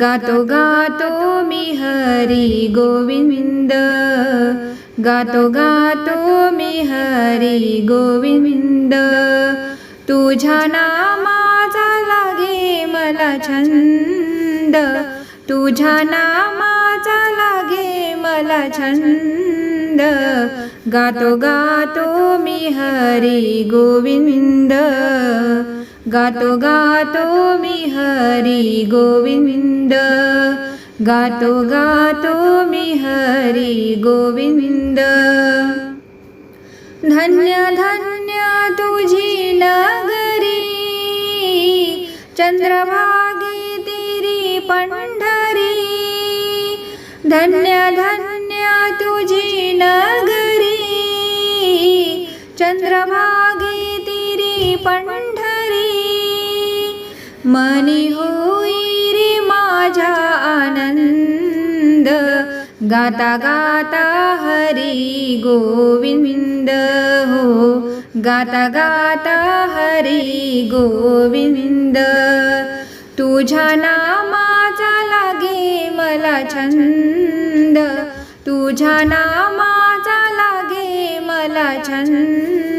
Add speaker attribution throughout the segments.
Speaker 1: गातो गातो मी हरी गोविंद। गातो गातो मी हरी गोविंद। तुझ्या नामाचा लागे मला छंद। तुझ्या नामाचा लागे मला छंद। गातो गातो मी हरी गोविंद। गातो गातो मी हरी गोविंद. गातो गातो मी हरी गोविंद. धन्य धन्य तुझी नगरी. चंद्रभागी तिरी पंढरी. धन्य धन्य तुझी नगरी. चंद्रभागी तिरी पंढरी. मनी होई रे माझा आनंद. गाता गाता हरी गोविंद हो. गाता गाता हरी गोविंद. तुझ्या नामाचा लागे मला छंद. तुझ्या नामाचा लागे मला छंद.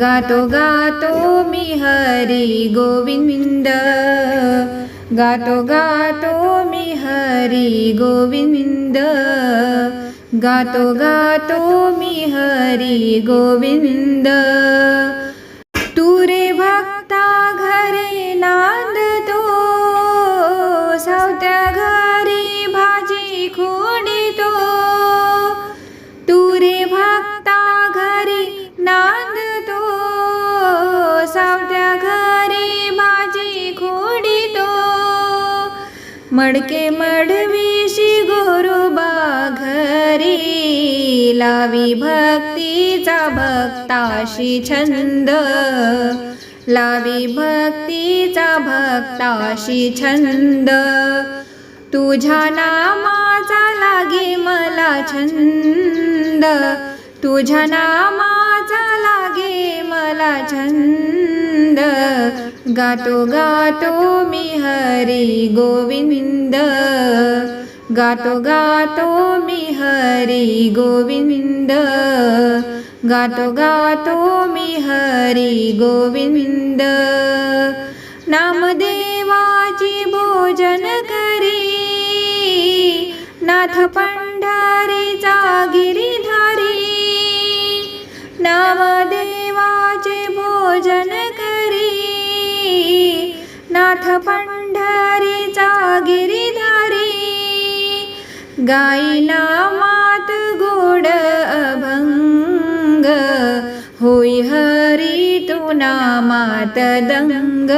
Speaker 1: गातो गातो मी हरी गोविंद. गातो गातो मी हरी गोविंद. गातो गातो मी हरी गोविंद. तू रे भक्ता घरे नांदतो सावत्या घरी भाजी खोडी आमच्या घरी भाजी खोडितो मडके मडवीशी गोरुबा घरी लावी भक्तीचा भक्ताशी छंद. लावी भक्तीचा भक्ताशी छंद. तुझ्या नामाचा लागे मला छंद. तुझ्या नामाचा लागे मला छंद. गातो गातो मी हरी गोविंद। गातो गातो मी हरी गोविंद। गातो गातो मी हरी गोविंद। नामदेवाची भोजन करी। नाथ पंढरीचा गिरीधारी नामदेवाचे भोजन करी नाथ पंढरीचा गिरीधारी गायीना मात गोड अभंग होई हरी तू नामात दंग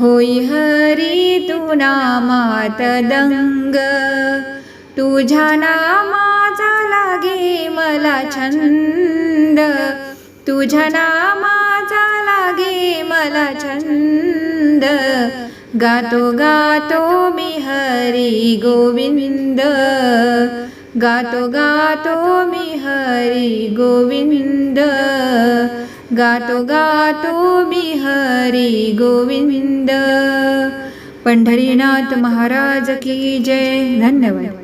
Speaker 1: होई हरी तू नामात दंग. तुझ्या नामाचा लागे मला छंद तुझ्या नामाचा लागे मला छंद. गातो गातो मी हरी गोविंद गातो गातो मी हरी गोविंद गातो गातो मी हरी गोविंद पंढरीनाथ महाराज की जय धन्यवाद